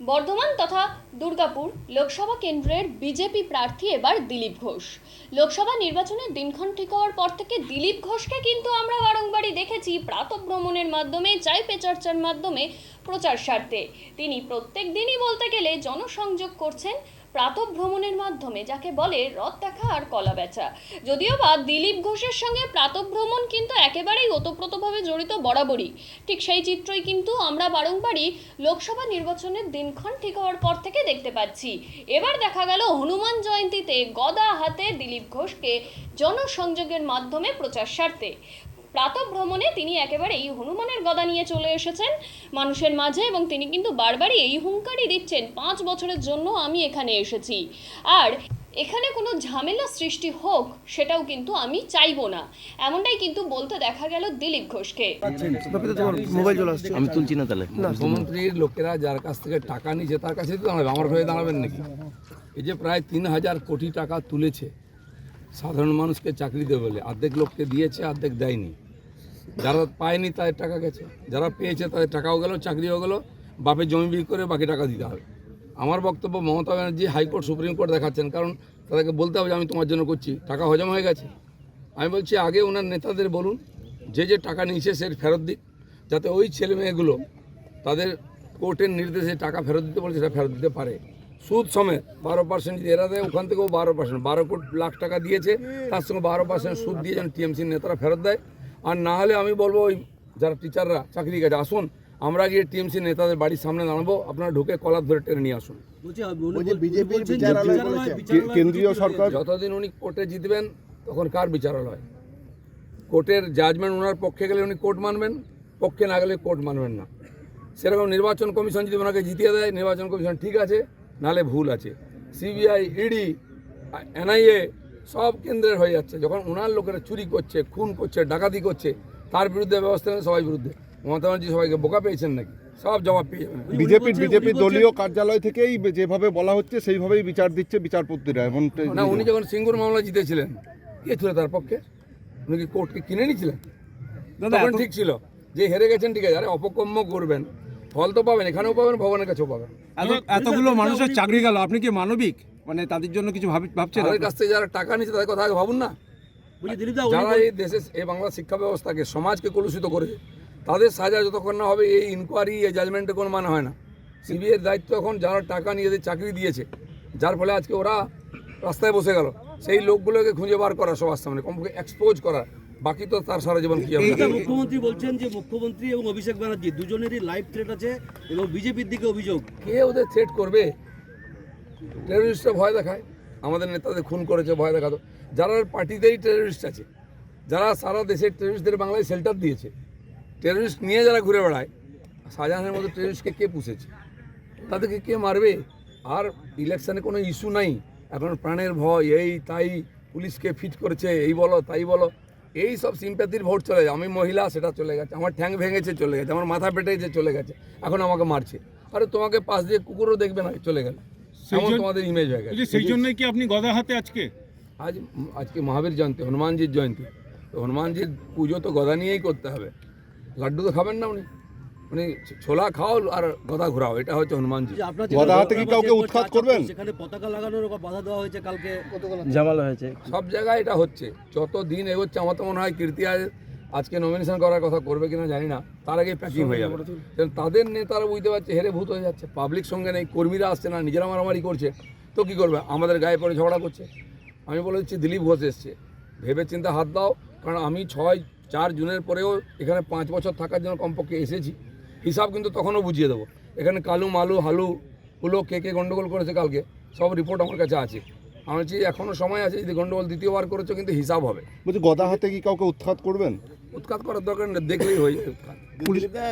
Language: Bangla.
বর্ধমান তথা দুর্গাপুর লোকসভা কেন্দ্রের বিজেপি প্রার্থী এবার দিলীপ ঘোষ। লোকসভা নির্বাচনের দিনক্ষণ ঠিক হওয়ার পর থেকে দিলীপ ঘোষকে কিন্তু আমরা বারংবারই দেখেছি প্রাতভ্রমণের মাধ্যমে চাই পে চর্চার মাধ্যমে প্রচার স্বার্থে। তিনি প্রত্যেক দিনই বলতে গেলে জনসংযোগ করছেন প্রাতভ্রমণের মাধ্যমে, যাকে বলে রথ দেখা আর কলা বেচা। যদিও বা দিলীপ ঘোষের সঙ্গে প্রাতভ্রমণ কিন্তু একেবারেই ওতপ্রোতভাবে জড়িত বরাবরই। ঠিক সেই চিত্রই কিন্তু আমরা বারংবারই লোকসভা নির্বাচনের দিনক্ষণ ঠিক হওয়ার পর থেকে দেখতে পাচ্ছি। এবার দেখা গেল হনুমান জয়ন্তীতে গদা হাতে দিলীপ ঘোষকে জনসংযোগের মাধ্যমে প্রচার স্বার্থে। প্রাতভ্রমণে তিনি একেবারে এই হনুমানের গদা নিয়ে চলে এসেছেন মানুষের মাঝে এবং তিনি কিন্তু বারবারই এই হুঙ্কারই দিচ্ছেন পাঁচ বছরের জন্য আমি এখানে এসেছি। আর এখানে কোনো ঝামেলা সৃষ্টি হোক সেটাও কিন্তু আমি চাইব না। এমনটাই কিন্তু বলতে দেখা গেল দিলীপ ঘোষকে। বাপিতে মোবাইল চলে আসছে। আমি তুলছি না তাহলে। মুখ্যমন্ত্রীর লোকেরা যার কাছ থেকে টাকা নিয়েছে তার কাছে তো দাঁড়াবে আমার হয়ে দাঁড়াবেন নাকি? এই যে প্রায় তিন হাজার কোটি টাকা তুলেছে সাধারণ মানুষকে চাকরি দেবে বলে। অর্ধেক লোককে দিয়েছে, অর্ধেক দেয়নি। যারা পায়নি তাদের টাকা গেছে। যারা পেয়েছে তাদের টাকাও গেল, চাকরিও গেল। বাপের জমি বিক্রি করে বাকি টাকা দিতে হবে। আমার বক্তব্য Mamata Banerjee high court, supreme court দেখাচ্ছেন, কারণ তাদেরকে বলতে হবে যে আমি তোমার জন্য করছি। টাকা হজম হয়ে গেছে। আমি বলছি, আগে ওনার নেতাদের বলুন, যে যে টাকা নিয়েছে সে ফেরত দিক। যাতে ওই ছেলে মেয়েগুলো তাদের কোর্টের নির্দেশে টাকা ফেরত দিতে বলে সেটা ফেরত দিতে পারে। সুদ সমেত বারো পার্সেন্ট যদি এরা দেয় ওখান থেকেও বারো পার্সেন্ট বারো কোটি লাখ টাকা দিয়েছে তার সঙ্গে বারো পার্সেন্ট সুদ দিয়ে যেন টিএমসির নেতারা ফেরত দেয়। আর না হলে আমি বলব ওই যারা টিচাররা চাকরি গেছে আসুন আমরা গিয়ে টিএমসি নেতাদের বাড়ির সামনে দাঁড়াবো আপনারা ঢুকে কলার ধরে টেনে নিয়ে আসুন। কেন্দ্রীয় সরকার যতদিন উনি কোর্টে জিতবেন তখন কার বিচারালয়? কোর্টের জাজমেন্ট ওনার পক্ষে গেলে উনি কোর্ট মানবেন পক্ষে না গেলে কোর্ট মানবেন না। সেরকম নির্বাচন কমিশন যদি ওনাকে জিতিয়ে দেয় নির্বাচন কমিশন ঠিক আছে নালে ভুল আছে। সিবিআই ইডি এনআইএ সব কেন্দ্রের হয়ে যাচ্ছে। যখন ওনার লোকেরা চুরি করছে খুন করছে ডাকাতি করছে তার বিরুদ্ধে ব্যবস্থা নেই সবাই বিরুদ্ধে। মমতা ব্যানার্জি সবাইকে বোকা পেয়েছেন নাকি? সব জবাব পেয়ে যাবেন। বিজেপির বিজেপির দলীয় কার্যালয় থেকেই যেভাবে বলা হচ্ছে সেইভাবেই বিচার দিচ্ছে বিচারপতিরা এমন না উনি যখন সিঙ্গুর মামলা জিতেছিলেন কে ছিল তার পক্ষে? উনি কি কোর্টকে কিনে নিয়েছিলেন? তখন ঠিক ছিল যে হেরে গেছেন ঠিক আছে। আরে অপকর্ম করবেন ফল তো পাবেন এখানেও পাবেন ভগবানের কাছেও পাবেন। এতগুলো মানুষের চাকরি গেল আপনি কি মানবিক? মানে তাদের জন্য কিছু ভাবছেন তাদের কাছ থেকে যারা টাকা নিচ্ছে তাদের কথা আগে ভাবুন না। যারা এই দেশে এই বাংলা শিক্ষা ব্যবস্থাকে সমাজকে কলুষিত করেছে তাদের সাজা যতক্ষণ না হবে এই ইনকোয়ারি এই জাজমেন্টে কোনো মানে হয় না। সিবিআইয়ের দায়িত্ব এখন যারা টাকা নিয়ে চাকরি দিয়েছে যার ফলে আজকে ওরা রাস্তায় বসে গেল। সেই লোকগুলোকে খুঁজে বার করা সবার সামনে কমপক্ষে এক্সপোজ করা। বাকি তো তার সারা জীবন কি হবে? মুখ্যমন্ত্রী বলছেন যে মুখ্যমন্ত্রী এবং অভিষেক ব্যানার্জি দুজনেরই লাইভ থ্রেট আছে এবং বিজেপির দিকে অভিযোগ। কে ওদের থ্রেট করবে? টেরোরিস্টরা ভয় দেখায়। আমাদের নেতাদের খুন করেছে ভয় দেখাতো। যারা পার্টিতেই টেরোরিস্ট আছে যারা সারা দেশের টেরোরিস্টদের বাংলায় শেল্টার দিয়েছে টেরোরিস্ট নিয়ে যারা ঘুরে বেড়ায় শাহজাহানের মতো টেরোরিস্টকে কে পুষেছে? তাদেরকে কে মারবে? আর ইলেকশানে কোনো ইস্যু নাই। এখন প্রাণের ভয় এই তাই পুলিশকে ফিট করেছে এই বলো তাই বলো। এই সব সিম্প্যাথির ভোট চলে যায়। আমি মহিলা সেটা চলে গেছে। আমার ঠ্যাং ভেঙেছে চলে গেছে। আমার মাথা পেটেছে চলে গেছে। এখন আমাকে মারছে। আরে তোমাকে পাশ দিয়ে কুকুরও দেখবে না চলে গেল। এমন তোমাদের ইমেজ হয়ে গেছে। সেই জন্যই কি আপনি গদা হাতে আজকে? আজ আজকে মহাবীর জয়ন্তী হনুমানজির জয়ন্তী। তো হনুমানজির পুজো তো গদা নিয়েই করতে হবে। লাড্ডু তো খাবেন না উনি। উনি ছোলা খাও আর গদা ঘোরাও এটা হচ্ছে হনুমানজি। আপনার গদা হাতে কি কাউকে উৎখাত করবেন? সেখানে পতাকা লাগানোর বাধা দেওয়া হয়েছে কালকে? ঝামেলা হয়েছে। সব জায়গায় এটা হচ্ছে। যত দিন এগোচ্ছে আমার তো মনে হয় কীর্তি আজ আজকে নমিনেশন করার কথা করবে কিনা জানি না। তার আগে প্যাকিং হয়ে যাবে। তাদের নেতারা বুঝতে পারছে হেরে ভূত হয়ে যাচ্ছে। পাবলিক সঙ্গে নেই কর্মীরা আসছে না নিজেরা মারামারি করছে। তো কী করবে? আমাদের গায়ে পড়ে ঝগড়া করছে। আমি বলে দিচ্ছি দিলীপ ঘোষ এসছে। ভেবে চিন্তা হাত দাও কারণ আমি ছয় চার জুনের পরেও এখানে পাঁচ বছর থাকার জন্য কমপক্ষে এসেছি। হিসাব কিন্তু তখনও বুঝিয়ে দেবো। এখানে কালু মালু হালু হুলো কে কে গন্ডগোল করেছে কালকে সব রিপোর্ট আমার কাছে আছে। আমার বলছি এখনও সময় আছে যদি গন্ডগোল দ্বিতীয়বার করেছ কিন্তু হিসাব হবে। বলছি গদা হাতে কি কাউকে উৎখাত করবেন? উৎখাত করার দরকার দেখলেই হয়ে যাবে উৎখাত। পুলিশ